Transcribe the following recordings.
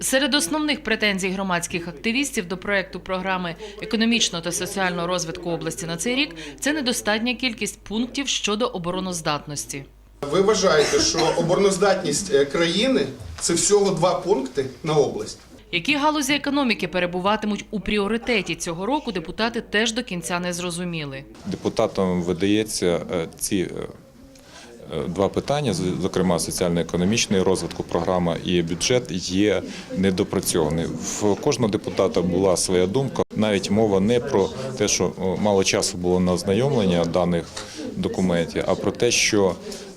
Серед основних претензій громадських активістів до проекту програми економічного та соціального розвитку області на цей рік це недостатня кількість пунктів щодо обороноздатності. Ви вважаєте, що обороноздатність е, країни це всього два пункти на область? Які галузі економіки перебуватимуть у пріоритеті цього року, депутати теж до кінця не зрозуміли. Депутатам видається е, ці е, два питання, зокрема соціально-економічний розвитку програма і бюджет, є недопрацьовані. В кожного депутата була своя думка. Навіть мова не про те, що мало часу було на ознайомлення даних документів, а про те, що,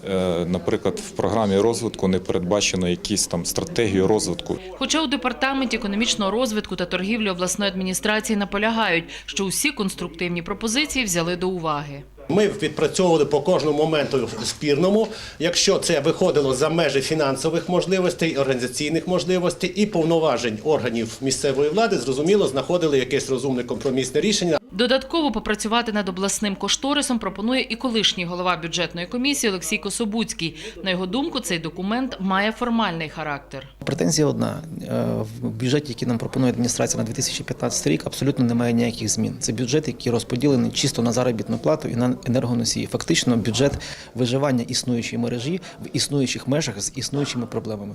е, наприклад, в програмі розвитку не передбачено якісь там стратегію розвитку. Хоча у департаменті економічного розвитку та торгівлі обласної адміністрації наполягають, що усі конструктивні пропозиції взяли до уваги. Ми відпрацьовували по кожному моменту спірному. Якщо це виходило за межі фінансових можливостей, організаційних можливостей і повноважень органів місцевої влади, зрозуміло, знаходили якесь розумне компромісне рішення. Додатково попрацювати над обласним кошторисом пропонує і колишній голова бюджетної комісії Олексій Кособуцький. На його думку, цей документ має формальний характер. Претензія одна. Е, В бюджеті, який нам пропонує адміністрація на 2015 рік, абсолютно немає ніяких змін. Це бюджет, який розподілений чисто на заробітну плату і на енергоносії. Фактично, бюджет виживання існуючої мережі в існуючих межах з існуючими проблемами.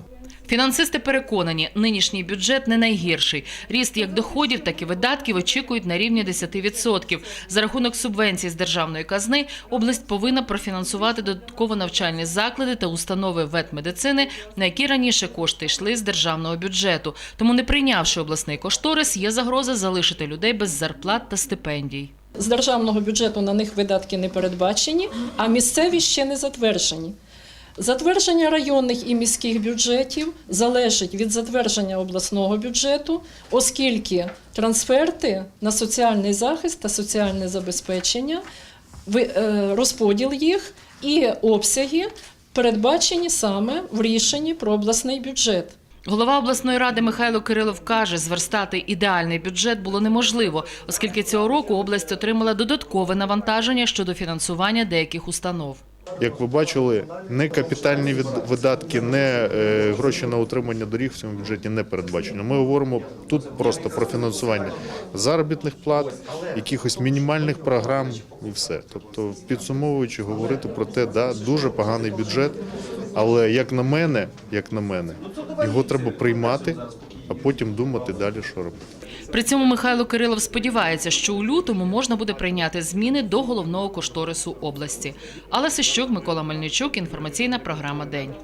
Фінансисти переконані, нинішній бюджет не найгірший. Ріст як доходів, так і видатків очікують на рівні 10%. За рахунок субвенцій з державної казни область повинна профінансувати додатково навчальні заклади та установи ветмедицини, на які раніше кошти йшли з державного бюджету. Тому, не прийнявши обласний кошторис, є загроза залишити людей без зарплат та стипендій. З державного бюджету на них видатки не передбачені, а місцеві ще не затверджені. Затвердження районних і міських бюджетів залежить від затвердження обласного бюджету, оскільки трансферти на соціальний захист та соціальне забезпечення, е, розподіл їх і обсяги передбачені саме в рішенні про обласний бюджет. Голова обласної ради Михайло Кирилов каже, зверстати ідеальний бюджет було неможливо, оскільки цього року область отримала додаткове навантаження щодо фінансування деяких установ. Як ви бачили, не капітальні видатки, не е, гроші на утримання доріг в цьому бюджеті не передбачено. Ми говоримо тут просто про фінансування заробітних плат, якихось мінімальних програм і все. Тобто, підсумовуючи, говорити про те, да, дуже поганий бюджет, але як на мене, як на мене, його треба приймати, а потім думати далі, що робити. При цьому Михайло Кирилов сподівається, що у лютому можна буде прийняти зміни до головного кошторису області. Але Сищук, Микола Мельничук, інформаційна програма День.